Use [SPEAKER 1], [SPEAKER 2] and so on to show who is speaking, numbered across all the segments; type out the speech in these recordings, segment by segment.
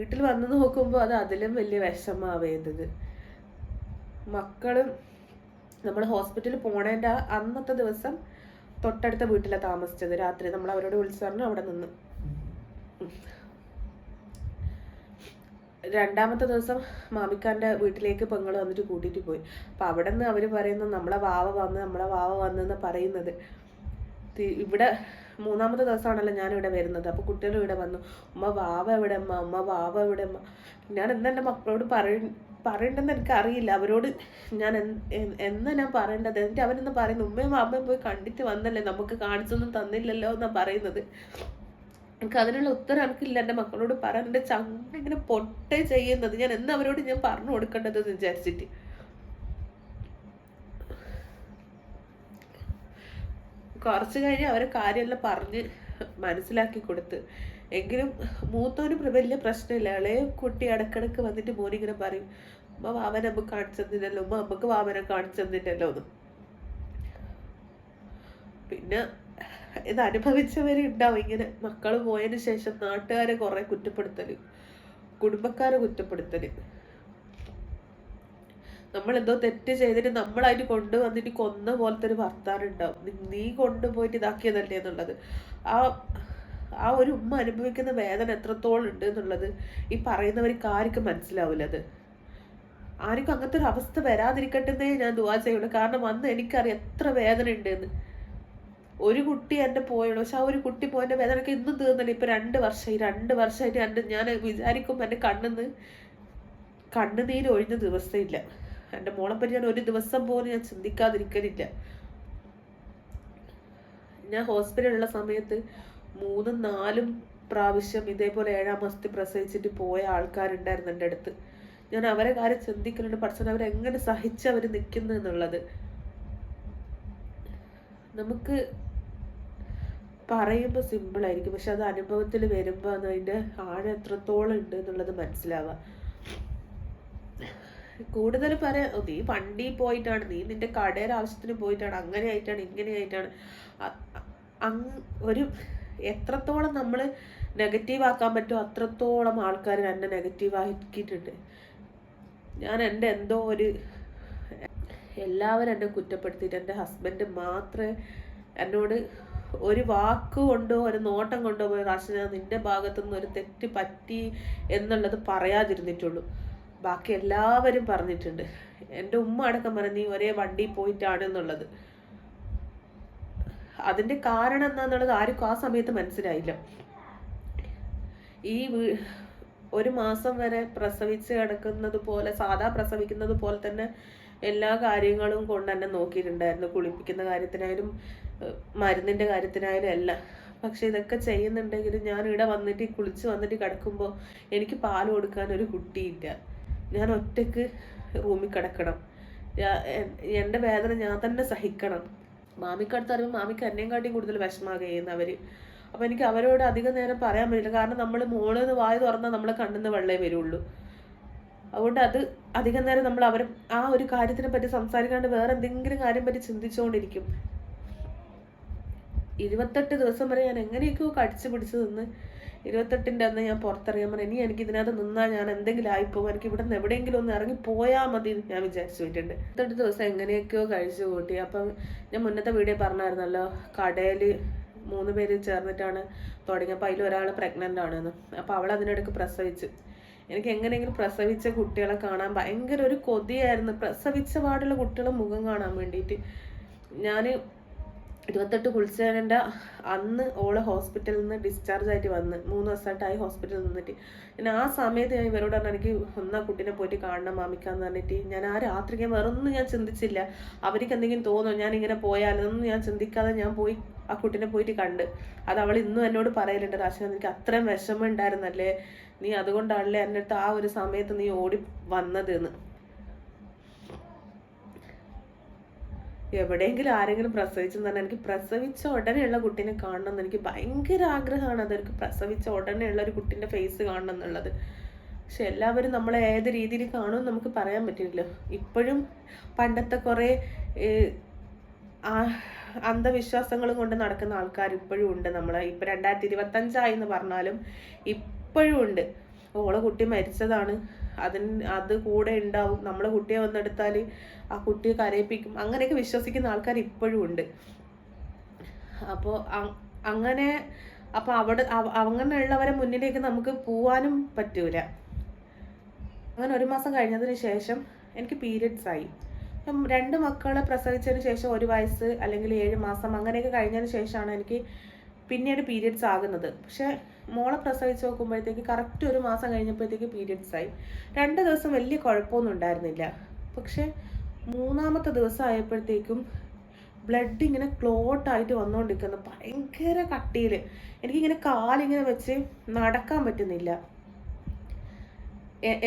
[SPEAKER 1] വീട്ടിൽ വന്ന് നോക്കുമ്പോൾ അത് അതിലും വലിയ വിഷമാവേണ്ടത്. മക്കളും നമ്മൾ ഹോസ്പിറ്റലിൽ പോണേന്റെ അന്നത്തെ ദിവസം തൊട്ടടുത്ത വീട്ടിലാണ് താമസിച്ചത്. രാത്രി നമ്മൾ അവരോട് വിളിച്ചു പറഞ്ഞു അവിടെ നിന്ന്. രണ്ടാമത്തെ ദിവസം മാമിക്കാന്റെ വീട്ടിലേക്ക് പെങ്ങൾ വന്നിട്ട് കൂട്ടിയിട്ട് പോയി. അപ്പം അവിടെ നിന്ന് അവർ പറയുന്നത് നമ്മളെ വാവ വന്ന് നമ്മളെ വാവ വന്നെന്ന് പറയുന്നത്. ഇവിടെ മൂന്നാമത്തെ ദിവസമാണല്ലോ ഞാനിവിടെ വരുന്നത്. അപ്പോൾ കുട്ടികൾ ഇവിടെ വന്നു. ഉമ്മ വാവ എവിടെ? അമ്മ ഉമ്മ വാവ എവിടെ? അമ്മ ഞാൻ എന്താ എന്റെ മക്കളോട് പറയ പറയണ്ടെന്ന് എനിക്ക് അറിയില്ല അവരോട് ഞാൻ എന്താ ഞാൻ പറയേണ്ടത്? എന്നിട്ട് അവരെന്താ പറയുന്നത് ഉമ്മയും വാപ്പയും പോയി കണ്ടിട്ട് വന്നല്ലേ? നമുക്ക് കാണിച്ചൊന്നും തന്നില്ലല്ലോ എന്നാ പറയുന്നത്. എനിക്ക് അതിനുള്ള ഉത്തരം എനിക്കില്ല. എന്റെ മക്കളോട് പറയാൻ എന്റെ ചങ്ങ ഇങ്ങനെ പൊട്ടേ ചെയ്യുന്നത്. ഞാൻ എന്താ അവരോട് ഞാൻ പറഞ്ഞു കൊടുക്കേണ്ടത് എന്ന് വിചാരിച്ചിട്ട്. കുറച്ച് കഴിഞ്ഞ് അവരെ കാര്യമെല്ലാം പറഞ്ഞ് മനസ്സിലാക്കി കൊടുത്ത്. എങ്കിലും മൂത്തോന് വലിയ പ്രശ്നമില്ല. ഇളയ കുട്ടി ഇടക്കിടക്ക് വന്നിട്ട് മോനിങ്ങനെ പറയും ഉമ്മ വാമന നമുക്ക് കാണിച്ചു തന്നില്ലല്ലോ ഉമ്മ നമുക്ക് വാമന കാണിച്ചു തന്നില്ലല്ലോ എന്ന്. പിന്നെ ഇത് അനുഭവിച്ചവര് ഉണ്ടാവും ഇങ്ങനെ. മക്കൾ പോയതിന് ശേഷം നാട്ടുകാരെ കുറെ കുറ്റപ്പെടുത്തൽ കുടുംബക്കാരെ കുറ്റപ്പെടുത്തൽ. നമ്മൾ എന്തോ തെറ്റ് ചെയ്തിട്ട് നമ്മളായിട്ട് കൊണ്ടുവന്നിട്ട് കൊന്ന പോലത്തെ ഒരു വർത്താനം ഉണ്ടാവും. നീ കൊണ്ടുപോയിട്ട് ഇതാക്കിയതല്ലേ എന്നുള്ളത്. ആ ആ ഒരു ഉമ്മ അനുഭവിക്കുന്ന വേദന എത്രത്തോളം ഉണ്ട് എന്നുള്ളത് ഈ പറയുന്നവർക്ക് ആർക്കും മനസ്സിലാവില്ല അത്. ആർക്കും അങ്ങനത്തെ ഒരു അവസ്ഥ വരാതിരിക്കട്ടെ എന്നേ ഞാൻ ദുവാ ചെയ്യുള്ളൂ. കാരണം അന്ന് എനിക്കറിയാം എത്ര വേദന ഉണ്ടെന്ന്. ഒരു കുട്ടി എന്റെ പോയുള്ളൂ. പക്ഷെ ആ ഒരു കുട്ടി പോയതിന്റെ വേദനയൊക്കെ ഇന്നും തീർന്നില്ല. ഇപ്പൊ രണ്ട് വർഷമായി രണ്ട് വർഷമായിട്ട് എന്റെ ഞാൻ വിചാരിക്കുമ്പോൾ എന്റെ കണ്ണിന്ന് കണ്ണുനീര് ഒഴിഞ്ഞ ദിവസമില്ല. എന്റെ മോളെ പറ്റി ഞാൻ ഒരു ദിവസം പോലും ഞാൻ ചിന്തിക്കാതിരിക്കലില്ല. ഞാൻ ഹോസ്പിറ്റലിലുള്ള സമയത്ത് മൂന്നും നാലും പ്രാവശ്യം ഇതേപോലെ ഏഴാം മാസത്തിൽ പ്രസവിച്ചിട്ട് പോയ ആൾക്കാരുണ്ടായിരുന്നു എന്റെ അടുത്ത്. ഞാൻ അവരെ കാര്യം ചിന്തിക്കുന്നുണ്ട് പക്ഷേ അവരെങ്ങനെ സഹിച്ച് അവർ നിൽക്കുന്നു എന്നുള്ളത്. നമുക്ക് പറയുമ്പോൾ സിമ്പിൾ ആയിരിക്കും. പക്ഷെ അത് അനുഭവത്തിൽ വരുമ്പോൾ അത് അതിന്റെ ആഴം എത്രത്തോളം ഉണ്ട് എന്നുള്ളത് മനസ്സിലാവുക കൂടുതൽ പറയാം "ഓ, നീ വണ്ടി പോയിട്ടാണ് നീ നിന്റെ കടയുടെ ആവശ്യത്തിന് പോയിട്ടാണ് അങ്ങനെ ആയിട്ടാണ് ഇങ്ങനെ ആയിട്ടാണ്. ഒരു എത്രത്തോളം നമ്മൾ നെഗറ്റീവ് ആക്കാൻ പറ്റുമോ അത്രത്തോളം ആൾക്കാർ എന്നെ നെഗറ്റീവ് ആക്കിയിട്ടുണ്ട്. ഞാൻ എന്റെ എന്തോ ഒരു എല്ലാവരും എന്നെ കുറ്റപ്പെടുത്തിയിട്ട് എന്റെ ഹസ്ബൻഡ് മാത്രമേ എന്നോട് ഒരു വാക്ക് കൊണ്ടോ ഒരു നോട്ടം കൊണ്ടോ പോയി റാഷന നിന്റെ ഭാഗത്തു നിന്ന് ഒരു തെറ്റ് പറ്റി എന്നുള്ളത് പറയാതിരുന്നിട്ടുള്ളൂ. ബാക്കി എല്ലാവരും പറഞ്ഞിട്ടുണ്ട്. എന്റെ ഉമ്മ അടക്കം പറഞ്ഞു നീ ഒരേ വണ്ടി പോയിട്ടാണ് എന്നുള്ളത്. അതിന്റെ കാരണം എന്താന്നുള്ളത് ആർക്കും ആ സമയത്ത് മനസ്സിലായില്ല. ഈ ഒരു മാസം വരെ പ്രസവിച്ച് കിടക്കുന്നത് പോലെ സാധാ പ്രസവിക്കുന്നത് പോലെ തന്നെ എല്ലാ കാര്യങ്ങളും കൊണ്ട് തന്നെ നോക്കിയിട്ടുണ്ടായിരുന്നു. കുളിപ്പിക്കുന്ന കാര്യത്തിനായാലും മരുന്നിന്റെ കാര്യത്തിനായാലും എല്ലാം. പക്ഷെ ഇതൊക്കെ ചെയ്യുന്നുണ്ടെങ്കിൽ ഞാൻ ഇവിടെ വന്നിട്ട് കുളിച്ച് വന്നിട്ട് കിടക്കുമ്പോൾ എനിക്ക് പാൽ കൊടുക്കാൻ ഒരു കുട്ടിയില്ല. ഞാൻ ഒറ്റയ്ക്ക് റൂമിൽ കിടക്കണം. എന്റെ വേദന ഞാൻ തന്നെ സഹിക്കണം. മാമിക്കടുത്ത് അറിയുമ്പോൾ മാമിക്ക് എന്നെയും കാട്ടിയും കൂടുതൽ വിഷമാകുക അവർ അപ്പോൾ എനിക്ക് അവരോട് അധികം നേരം പറയാൻ പറ്റില്ല. കാരണം നമ്മൾ മോളിൽ നിന്ന് വായ തുറന്നാൽ നമ്മളെ കണ്ണിന്ന് വെള്ളേ വരുള്ളൂ. അതുകൊണ്ട് അത് അധികം നേരം നമ്മൾ അവരെ ആ ഒരു കാര്യത്തിനെ പറ്റി സംസാരിക്കാണ്ട് വേറെ എന്തെങ്കിലും കാര്യം പറ്റി ചിന്തിച്ചുകൊണ്ടിരിക്കും ഇരുപത്തെട്ട് ദിവസം വരെ ഞാൻ എങ്ങനെയൊക്കെയോ കടിച്ചു പിടിച്ച് നിന്ന് ഇരുപത്തെട്ടിന്റെ അന്ന് ഞാൻ പുറത്തിറങ്ങാൻ പറഞ്ഞു ഇനി എനിക്ക് ഇതിനകത്ത് നിന്നാൽ ഞാൻ എന്തെങ്കിലും ആയിപ്പോകും എനിക്ക് ഇവിടെ നിന്ന് എവിടെയെങ്കിലും ഒന്ന് ഇറങ്ങി പോയാൽ മതി ഞാൻ വിചാരിച്ചു പോയിട്ടുണ്ട്. ഇരുപത്തെട്ട് ദിവസം എങ്ങനെയൊക്കെയോ കഴിച്ചു കൂട്ടി. അപ്പം ഞാൻ മുന്നത്തെ വീഡിയോ പറഞ്ഞായിരുന്നല്ലോ കടയിൽ മൂന്ന് പേര് ചേർന്നിട്ടാണ് തുടങ്ങിയപ്പോൾ അതിൽ ഒരാൾ പ്രഗ്നന്റ് ആണെന്ന്. അപ്പോൾ അവൾ അതിനിടയ്ക്ക് പ്രസവിച്ചു. എനിക്ക് എങ്ങനെയെങ്കിലും പ്രസവിച്ച കുട്ടികളെ കാണാൻ ഭയങ്കര ഒരു കൊതിയായിരുന്നു. പ്രസവിച്ച പാടുള്ള കുട്ടികളെ മുഖം കാണാൻ വേണ്ടിയിട്ട്. ഞാൻ ഇരുപത്തെട്ട് കുളിച്ചേന്റെ അന്ന് ഓൾ ഹോസ്പിറ്റലിൽ നിന്ന് ഡിസ്ചാർജ് ആയിട്ട് വന്ന്. മൂന്ന് ദിവസമായിട്ടായി ഹോസ്പിറ്റലിൽ നിന്നിട്ട്. ഞാൻ ആ സമയത്ത് ഞാൻ ഇവരോട് പറഞ്ഞു എനിക്ക് ഒന്നാ കുട്ടീനെ പോയിട്ട് കാണണം മാമിക്കാന്ന് പറഞ്ഞിട്ട്. ഞാൻ ആ രാത്രി ഞാൻ വേറൊന്നും ഞാൻ ചിന്തിച്ചില്ല. അവർക്ക് എന്തെങ്കിലും തോന്നോ ഞാൻ ഇങ്ങനെ പോയാലൊന്നും ഞാൻ ചിന്തിക്കാതെ ഞാൻ പോയി ആ കുട്ടീനെ പോയിട്ട് കണ്ട്. അത് അവൾ ഇന്നും എന്നോട് പറയലുണ്ട് റാഷൻ എനിക്ക് അത്രയും വിഷമം ഉണ്ടായിരുന്നല്ലേ? നീ അതുകൊണ്ടാണല്ലേ എന്റെ അടുത്ത് ആ ഒരു സമയത്ത് നീ ഓടി വന്നത്? എന്ന്. എവിടെയെങ്കിലും ആരെങ്കിലും പ്രസവിച്ചെന്ന് പറഞ്ഞാൽ എനിക്ക് പ്രസവിച്ച ഉടനെയുള്ള കുട്ടീനെ കാണണം എന്ന് എനിക്ക് ഭയങ്കര ആഗ്രഹമാണ്. അത് എനിക്ക് പ്രസവിച്ച ഉടനെയുള്ള ഒരു കുട്ടീന്റെ ഫേസ് കാണണം എന്നുള്ളത് പക്ഷെ എല്ലാവരും നമ്മളെ ഏത് രീതിയിൽ കാണുമെന്ന് നമുക്ക് പറയാൻ പറ്റില്ല ഇപ്പോഴും പണ്ടത്തെ കുറേ അന്ധവിശ്വാസങ്ങൾ കൊണ്ട് നടക്കുന്ന ആൾക്കാർ ഇപ്പോഴും ഉണ്ട് നമ്മൾ ഇപ്പം രണ്ടായിരത്തി ഇരുപത്തഞ്ചായി എന്ന് പറഞ്ഞാലും ഇപ്പോഴും ഉണ്ട്. ഓളെ കുട്ടി മരിച്ചതാണ്. അതിന് അത് കൂടെ ഉണ്ടാവും. നമ്മളെ കുട്ടിയെ വന്നെടുത്താൽ ആ കുട്ടിയെ കരയിപ്പിക്കും. അങ്ങനെയൊക്കെ വിശ്വസിക്കുന്ന ആൾക്കാർ ഇപ്പോഴും ഉണ്ട്. അപ്പോൾ അങ്ങനെ അപ്പോൾ അവിടെ അങ്ങനെയുള്ളവരെ മുന്നിലേക്ക് നമുക്ക് പോവാനും പറ്റൂല. അങ്ങനെ ഒരു മാസം കഴിഞ്ഞതിന് ശേഷം എനിക്ക് പീരിയഡ്സ് ആയി. രണ്ട് മക്കളെ പ്രസവിച്ചതിന് ശേഷം ഒരു വയസ്സ് അല്ലെങ്കിൽ ഏഴ് മാസം അങ്ങനെയൊക്കെ കഴിഞ്ഞതിന് ശേഷമാണ് എനിക്ക് പിന്നീട് പീരിയഡ്സ് ആകുന്നത്. പക്ഷെ മോളെ പ്രസവിച്ച് നോക്കുമ്പോഴത്തേക്ക് കറക്റ്റ് ഒരു മാസം കഴിഞ്ഞപ്പോഴത്തേക്ക് പീരിയഡ്സ് ആയി. രണ്ട് ദിവസം വലിയ കുഴപ്പമൊന്നും ഉണ്ടായിരുന്നില്ല. പക്ഷെ മൂന്നാമത്തെ ദിവസം ആയപ്പോഴത്തേക്കും ബ്ലഡ് ഇങ്ങനെ ക്ലോട്ടായിട്ട് വന്നുകൊണ്ടിരിക്കുന്നു ഭയങ്കര കട്ടിയിൽ എനിക്കിങ്ങനെ കാലിങ്ങനെ വെച്ച് നടക്കാൻ പറ്റുന്നില്ല.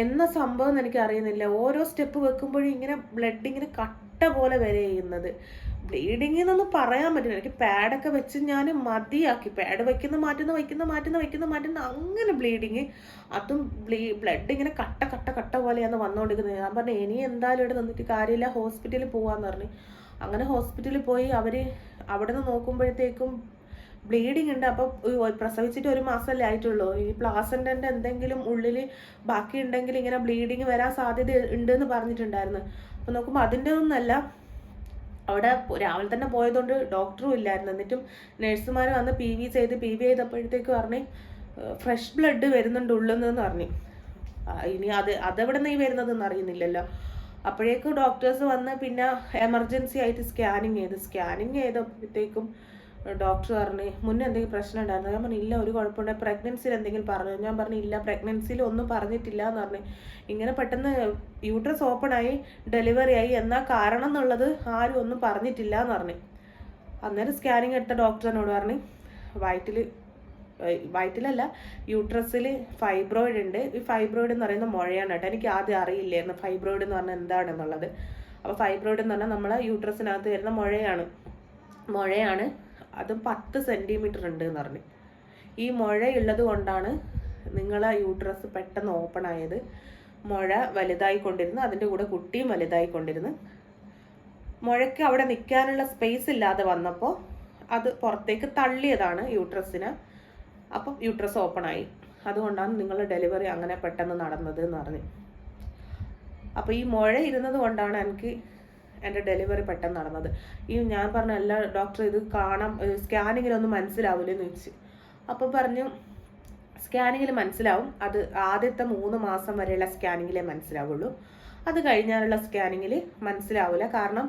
[SPEAKER 1] എന്ന സംഭവം എനിക്ക് അറിയുന്നില്ല ഓരോ സ്റ്റെപ്പ് വെക്കുമ്പോഴും ഇങ്ങനെ ബ്ലഡ് ഇങ്ങനെ കട്ട പോലെ വരെ ചെയ്യുന്നത്. ബ്ലീഡിങ് എന്നൊന്നും പറയാൻ പറ്റില്ല. എനിക്ക് പാഡൊക്കെ വെച്ച് ഞാൻ മതിയാക്കി. പാഡ് വെക്കുന്ന മാറ്റുന്ന വയ്ക്കുന്ന മാറ്റുന്ന വയ്ക്കുന്ന മാറ്റുന്ന അങ്ങനെ ബ്ലീഡിങ്. അതും ബ്ലീ ബ്ലഡ് ഇങ്ങനെ കട്ട കട്ട കട്ട പോലെയാണ് വന്നുകൊണ്ടിരിക്കുന്നത് ഞാൻ പറഞ്ഞു ഇനി എന്തായാലും ഇവിടെ നിന്നിട്ട് കാര്യമില്ല. ഹോസ്പിറ്റലിൽ പോവാന്ന് പറഞ്ഞു. അങ്ങനെ ഹോസ്പിറ്റലിൽ പോയി അവർ അവിടെ നിന്ന് നോക്കുമ്പോഴത്തേക്കും ബ്ലീഡിങ് ഉണ്ട്. അപ്പോൾ പ്രസവിച്ചിട്ട് ഒരു മാസമല്ലേ ആയിട്ടുള്ളൂ. ഈ പ്ലാസന്റന്റെ എന്തെങ്കിലും ഉള്ളിൽ ബാക്കി ഉണ്ടെങ്കിൽ ഇങ്ങനെ ബ്ലീഡിങ് വരാൻ സാധ്യത ഉണ്ട് എന്ന് പറഞ്ഞിട്ടുണ്ടായിരുന്നു അപ്പോൾ നോക്കുമ്പോൾ അതിന്റെ ഒന്നല്ല അവിടെ രാവിലെ തന്നെ പോയതുകൊണ്ട് ഡോക്ടറും ഇല്ലായിരുന്നു. എന്നിട്ടും നഴ്സുമാർ വന്ന് പി വി ചെയ്ത് പി വി ചെയ്തപ്പോഴത്തേക്ക് പറഞ്ഞ് ഫ്രഷ് ബ്ലഡ് വരുന്നുണ്ട് ഉള്ളെന്ന് പറഞ്ഞു. ഇനി അത് അതെവിടെ നിന്ന് വരുന്നതെന്ന് അറിയുന്നില്ലല്ലോ. അപ്പോഴേക്കും ഡോക്ടേഴ്സ് വന്ന് പിന്നെ എമർജൻസി ആയിട്ട് സ്കാനിങ് ചെയ്ത് സ്കാനിങ് ചെയ്തപ്പോഴത്തേക്കും ഡോക്ടർ പറഞ്ഞു മുന്നേ എന്തെങ്കിലും പ്രശ്നം ഉണ്ടായിരുന്നു? ഞാൻ പറഞ്ഞു ഇല്ല ഒരു കുഴപ്പമുണ്ട് പ്രഗ്നൻസിയിൽ എന്തെങ്കിലും പറഞ്ഞു? ഞാൻ പറഞ്ഞു ഇല്ല പ്രഗ്നൻസിയിൽ ഒന്നും പറഞ്ഞിട്ടില്ല എന്ന് പറഞ്ഞു. ഇങ്ങനെ പെട്ടെന്ന് യൂട്രസ് ഓപ്പൺ ആയി ഡെലിവറി ആയി. എന്നാ കാരണം എന്നുള്ളത് ആരും ഒന്നും പറഞ്ഞിട്ടില്ല എന്ന് പറഞ്ഞു. അന്നേരം സ്കാനിങ് എടുത്ത ഡോക്ടർ എന്നോട് പറഞ്ഞു വയറ്റിൽ വയറ്റിലല്ല യൂട്രസിൽ ഫൈബ്രോയിഡ് ഉണ്ട്. ഈ ഫൈബ്രോയിഡ് എന്ന് പറയുന്ന മുഴയാണ് കേട്ടോ. എനിക്ക് ആദ്യം അറിയില്ലായിരുന്നു ഫൈബ്രോയിഡ് എന്ന് പറഞ്ഞാൽ എന്താണെന്നുള്ളത് അപ്പോൾ ഫൈബ്രോയിഡ് എന്ന് പറഞ്ഞാൽ നമ്മളെ യൂട്രസിനകത്ത് വരുന്ന മുഴയാണ്. മുഴയാണ്. അതും പത്ത് സെന്റിമീറ്റർ ഉണ്ട് എന്ന് പറഞ്ഞു. ഈ മുഴയുള്ളത് കൊണ്ടാണ് നിങ്ങളെ യൂട്രസ് പെട്ടെന്ന് ഓപ്പൺ ആയത്. മുഴ വലുതായിക്കൊണ്ടിരുന്നു അതിന്റെ കൂടെ കുട്ടിയും വലുതായിക്കൊണ്ടിരുന്നു മുഴയ്ക്ക് അവിടെ നിൽക്കാനുള്ള സ്പേസ് ഇല്ലാതെ വന്നപ്പോൾ അത് പുറത്തേക്ക് തള്ളിയതാണ് യൂട്രസിന് അപ്പം യൂട്രസ് ഓപ്പൺ ആയി. അതുകൊണ്ടാണ് നിങ്ങളുടെ ഡെലിവറി അങ്ങനെ പെട്ടെന്ന് നടന്നത് എന്ന് പറഞ്ഞു. അപ്പോൾ ഈ മുഴ ഇരുന്നത് കൊണ്ടാണ് എനിക്ക് എന്റെ ഡെലിവറി പെട്ടെന്ന് നടന്നത്. ഈ ഞാൻ പറഞ്ഞ എല്ലാ ഡോക്ടർ ഇത് കാണാം സ്കാനിങ്ങിലൊന്നും മനസ്സിലാവില്ലെന്ന് ചോദിച്ചു. അപ്പോൾ പറഞ്ഞു സ്കാനിങ്ങിൽ മനസ്സിലാവും. അത് ആദ്യത്തെ മൂന്ന് മാസം വരെയുള്ള സ്കാനിങ്ങിലേ മനസ്സിലാവുള്ളൂ. അത് കഴിഞ്ഞാലുള്ള സ്കാനിങ്ങിൽ മനസ്സിലാവില്ല കാരണം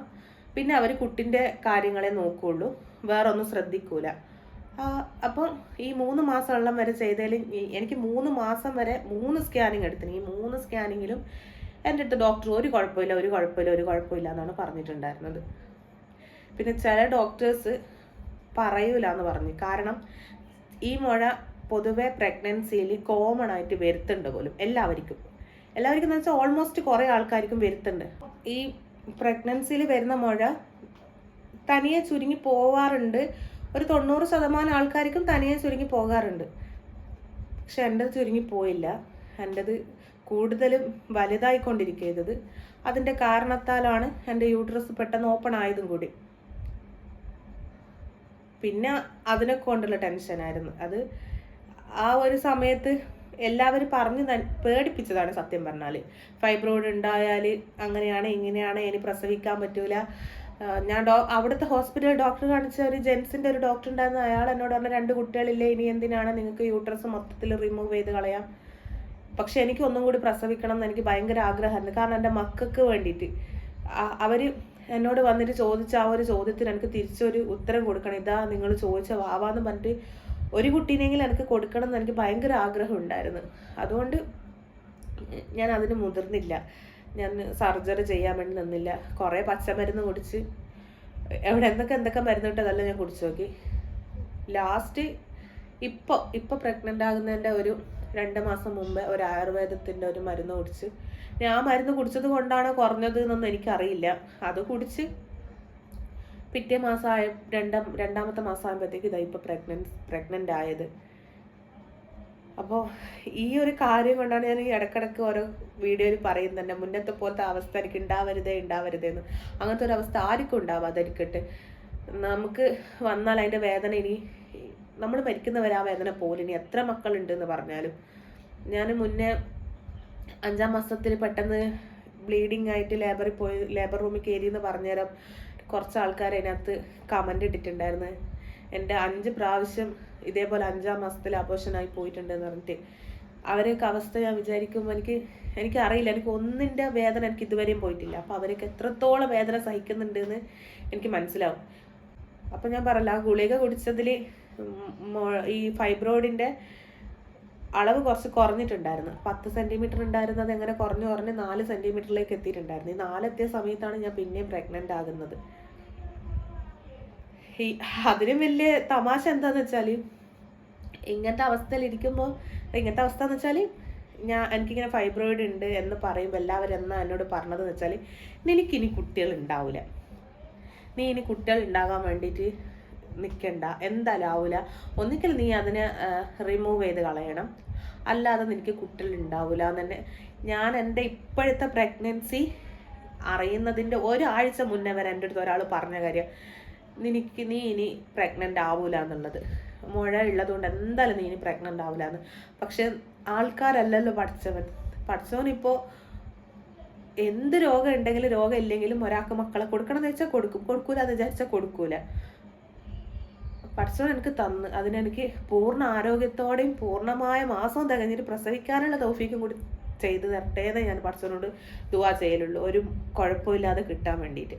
[SPEAKER 1] പിന്നെ അവർ കുട്ടിന്റെ കാര്യങ്ങളെ നോക്കുകയുള്ളൂ വേറെ ഒന്നും ശ്രദ്ധിക്കൂല അപ്പം ഈ മൂന്ന് മാസമുള്ളം വരെ ചെയ്തതിൽ എനിക്ക് മൂന്ന് മാസം വരെ മൂന്ന് സ്കാനിങ് എടുത്തിന്. ഈ മൂന്ന് സ്കാനിങ്ങിലും എന്റെ അടുത്ത് ഡോക്ടർ ഒരു കുഴപ്പമില്ല ഒരു കുഴപ്പമില്ല ഒരു കുഴപ്പമില്ല എന്നാണ് പറഞ്ഞിട്ടുണ്ടായിരുന്നത്. പിന്നെ ചില ഡോക്ടേഴ്സ് പറയൂല എന്ന് പറഞ്ഞു. കാരണം ഈ മുഴ പൊതുവെ പ്രഗ്നൻസിയിൽ കോമൺ ആയിട്ട് വരുത്തുണ്ട് പോലും എല്ലാവർക്കും. എല്ലാവർക്കും എന്ന് വെച്ചാൽ ഓൾമോസ്റ്റ് കുറേ ആൾക്കാർക്കും വരുത്തുണ്ട് ഈ പ്രഗ്നൻസിയിൽ വരുന്ന മുഴ തനിയെ ചുരുങ്ങി പോവാറുണ്ട്. ഒരു തൊണ്ണൂറ് ശതമാനം ആൾക്കാർക്കും തനിയെ ചുരുങ്ങി പോകാറുണ്ട്. പക്ഷെ എന്റെ ചുരുങ്ങി പോയില്ല. എന്റെത് കൂടുതലും വലുതായിക്കൊണ്ടിരിക്കുന്നത്. അതിന്റെ കാരണത്താലാണ് എന്റെ യൂട്രസ് പെട്ടെന്ന് ഓപ്പൺ ആയതും കൂടി. പിന്നെ അതിനെ കൊണ്ടുള്ള ടെൻഷനായിരുന്നു അത് ആ ഒരു സമയത്ത് എല്ലാവരും പറഞ്ഞു പേടിപ്പിച്ചതാണ് സത്യം പറഞ്ഞാൽ ഫൈബ്രോയിഡ് ഉണ്ടായാൽ അങ്ങനെയാണ് ഇങ്ങനെയാണ് ഇനി പ്രസവിക്കാൻ പറ്റൂല. ഞാൻ ഡോ അവിടുത്തെ ഹോസ്പിറ്റലിൽ ഡോക്ടർ കാണിച്ച ഒരു ജെൻസിന്റെ ഒരു ഡോക്ടർ ഉണ്ടായിരുന്നു അയാൾ എന്നോട് പറഞ്ഞ രണ്ട് കുട്ടികളില്ലേ ഇനി എന്തിനാണ് നിങ്ങൾക്ക് യൂട്രസ് മൊത്തത്തിൽ റിമൂവ് ചെയ്ത് കളയാം? പക്ഷെ എനിക്ക് ഒന്നും കൂടി പ്രസവിക്കണം എന്ന് എനിക്ക് ഭയങ്കര ആഗ്രഹമായിരുന്നു. കാരണം എന്റെ മക്കൾക്ക് വേണ്ടിയിട്ട്. അവർ എന്നോട് വന്നിട്ട് ചോദിച്ച ആ ഒരു ചോദ്യത്തിന് എനിക്ക് തിരിച്ചൊരു ഉത്തരം കൊടുക്കണം. ഇതാ നിങ്ങൾ ചോദിച്ച വാവാന്ന് പറഞ്ഞിട്ട് ഒരു കുട്ടീനെങ്കിലും എനിക്ക് കൊടുക്കണം എന്ന് എനിക്ക് ഭയങ്കര ആഗ്രഹം ഉണ്ടായിരുന്നു. അതുകൊണ്ട് ഞാൻ അതിന് മുതിർന്നില്ല. ഞാൻ സർജറി ചെയ്യാൻ വേണ്ടി നിന്നില്ല. കുറേ പച്ചമരുന്ന് കുടിച്ച് എവിടെ എന്തൊക്കെ എന്തൊക്കെ മരുന്ന് കിട്ടതല്ല ഞാൻ കുടിച്ചു നോക്കി. ലാസ്റ്റ് ഇപ്പോൾ ഇപ്പോൾ പ്രഗ്നന്റ് ആകുന്നതിന്റെ ഒരു രണ്ട് മാസം മുമ്പ് ഒരു ആയുർവേദത്തിന്റെ ഒരു മരുന്ന് കുടിച്ച്. ഞാൻ ആ മരുന്ന് കുടിച്ചത് കൊണ്ടാണ് കുറഞ്ഞത് എന്നൊന്നും എനിക്കറിയില്ല. അത് കുടിച്ച് പിറ്റേ മാസമായ രണ്ടാം രണ്ടാമത്തെ മാസം ആകുമ്പോഴത്തേക്ക് ഇതാ ഇപ്പോൾ പ്രഗ്നൻസ് പ്രഗ്നന്റ് ആയത്. അപ്പോൾ ഈ ഒരു കാര്യം കൊണ്ടാണ് ഞാൻ ഈ ഇടക്കിടക്ക് ഓരോ വീഡിയോയിൽ പറയുന്നുണ്ട് മുന്നത്തെ പോലത്തെ അവസ്ഥ എനിക്ക് ഉണ്ടാവരുതേ ഉണ്ടാവരുതേ എന്ന്. അങ്ങനത്തെ ഒരു അവസ്ഥ ആർക്കും ഉണ്ടാവാതിരിക്കട്ടെ നമുക്ക് വന്നാൽ അതിന്റെ വേദന ഇനി നമ്മൾ മരിക്കുന്നവരെ ആ വേദന പോലെ ഇനി എത്ര മക്കളുണ്ട് എന്ന് പറഞ്ഞാലും ഞാൻ മുന്നേ അഞ്ചാം മാസത്തിൽ പെട്ടെന്ന് ബ്ലീഡിങ് ആയിട്ട് ലേബറിൽ പോയി ലേബർ റൂമിൽ കയറി എന്ന് പറഞ്ഞേരം കുറച്ച് ആൾക്കാർ അതിനകത്ത് കമന്റ് ഇട്ടിട്ടുണ്ടായിരുന്നു. എന്റെ അഞ്ച് പ്രാവശ്യം ഇതേപോലെ അഞ്ചാം മാസത്തിൽ അബോഷനായി പോയിട്ടുണ്ടെന്ന് പറഞ്ഞിട്ട്. അവരെയൊക്കെ അവസ്ഥ ഞാൻ വിചാരിക്കുമ്പോൾ എനിക്ക് എനിക്ക് അറിയില്ല എനിക്ക് ഒന്നിന്റെ വേദന എനിക്ക് ഇതുവരെയും പോയിട്ടില്ല. അപ്പോൾ അവരൊക്കെ എത്രത്തോളം വേദന സഹിക്കുന്നുണ്ട് എന്ന് എനിക്ക് മനസ്സിലാവും. അപ്പം ഞാൻ പറയല്ല ആ ഗുളിക കുടിച്ചതിൽ ഈ ഫൈബ്രോയിഡിന്റെ അളവ് കുറച്ച് കുറഞ്ഞിട്ടുണ്ടായിരുന്നു. പത്ത് സെന്റിമീറ്റർ ഉണ്ടായിരുന്നത് എങ്ങനെ കുറഞ്ഞു കുറഞ്ഞ് നാല് സെന്റിമീറ്ററിലേക്ക് എത്തിയിട്ടുണ്ടായിരുന്നു. ഈ നാലെത്തിയ സമയത്താണ് ഞാൻ പിന്നെയും പ്രഗ്നന്റ് ആകുന്നത്. ഈ അതിനും വലിയ തമാശ എന്താന്ന് വെച്ചാൽ ഇങ്ങനത്തെ അവസ്ഥയിൽ ഇരിക്കുമ്പോൾ ഇങ്ങനത്തെ അവസ്ഥ എന്ന് വെച്ചാൽ ഞാൻ എനിക്കിങ്ങനെ ഫൈബ്രോയിഡ് ഉണ്ട് എന്ന് പറയുമ്പോൾ എല്ലാവരും എന്നാ എന്നോട് പറഞ്ഞതെന്ന് വെച്ചാൽ എനിക്കിനി കുട്ടികൾ ഉണ്ടാവില്ല നീ ഇനി കുട്ടികൾ ഉണ്ടാകാൻ വേണ്ടിയിട്ട് നിൽക്കണ്ട എന്തായാലും ആവില്ല ഒന്നിക്കൽ നീ അതിനെ റിമൂവ് ചെയ്ത് കളയണം. അല്ലാതെ നിനക്ക് കുട്ടികൾ ഉണ്ടാവില്ല തന്നെ ഞാൻ എന്റെ ഇപ്പോഴത്തെ പ്രഗ്നൻസി അറിയുന്നതിന്റെ ഒരാഴ്ച മുന്നേ വരെ എന്റെ അടുത്ത് ഒരാൾ പറഞ്ഞ കാര്യം നിനക്ക് നീ ഇനി പ്രഗ്നന്റ് ആവൂല എന്നുള്ളത്. മുഴ ഉള്ളതുകൊണ്ട് എന്തായാലും നീ ഇനി പ്രഗ്നന്റ് ആവില്ല എന്ന്. പക്ഷെ ആൾക്കാരല്ലല്ലോ പഠിച്ചവൻ. ഇപ്പോൾ എന്ത് രോഗം ഉണ്ടെങ്കിലും രോഗം ഇല്ലെങ്കിലും ഒരാൾക്ക് മക്കളെ കൊടുക്കണം എന്ന് വെച്ചാൽ കൊടുക്കും. കൊടുക്കൂല എന്ന് വിചാരിച്ചാൽ കൊടുക്കൂല. പഠിച്ചവൻ എനിക്ക് തന്ന്. അതിനെനിക്ക് പൂർണ ആരോഗ്യത്തോടെയും പൂർണമായ മാസവും തികഞ്ഞിട്ട് പ്രസവിക്കാനുള്ള തോഫിക്കും കൂടി ചെയ്തു തരട്ടേന്ന് ഞാൻ പഠിച്ചവനോട് ദുവാ ചെയ്യലുള്ളൂ. ഒരു കുഴപ്പമില്ലാതെ കിട്ടാൻ വേണ്ടിയിട്ട്.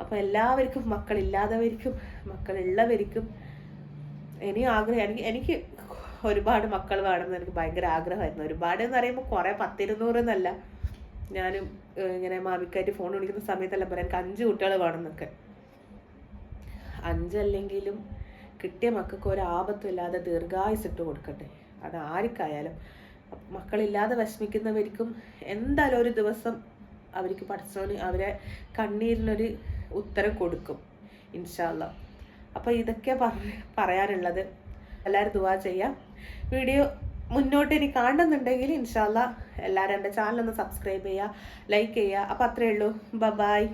[SPEAKER 1] അപ്പോൾ എല്ലാവർക്കും മക്കളില്ലാത്തവർക്കും മക്കളുള്ളവർക്കും ഇനി ആഗ്രഹം. എനിക്ക് എനിക്ക് ഒരുപാട് മക്കൾ വേണമെന്ന് എനിക്ക് ഭയങ്കര ആഗ്രഹമായിരുന്നു. ഒരുപാട് എന്ന് പറയുമ്പോൾ കുറേ പത്തിരുന്നൂറ് എന്നല്ല. ഞാനും ഇങ്ങനെ മാമിക്കായിട്ട് ഫോൺ വിളിക്കുന്ന സമയത്തല്ല പറയാം എനിക്ക് അഞ്ച് കുട്ടികൾ വേണമെന്നൊക്കെ അഞ്ചല്ലെങ്കിലും കിട്ടിയ മക്കൾക്ക് ഒരു ആപത്തുമില്ലാതെ ദീർഘായുസിട്ട് കൊടുക്കട്ടെ. അത് ആർക്കായാലും. മക്കളില്ലാതെ വിഷമിക്കുന്നവർക്കും എന്തായാലും ഒരു ദിവസം അവർക്ക് പഠിച്ചോന് അവരെ കണ്ണീരിനൊരു ഉത്തരം കൊടുക്കും ഇൻഷാല്ല അപ്പോൾ ഇതൊക്കെ പറയാനുള്ളത്. എല്ലാവരും ദുവാ ചെയ്യാം. വീഡിയോ മുന്നോട്ട് ഇനി കാണുന്നുണ്ടെങ്കിൽ ഇൻഷാല്ല എല്ലാവരും എന്റെ ചാനലൊന്ന് സബ്സ്ക്രൈബ് ചെയ്യുക ലൈക്ക് ചെയ്യുക. അപ്പോൾ അത്രയേ ഉള്ളൂ. ബ ബായ്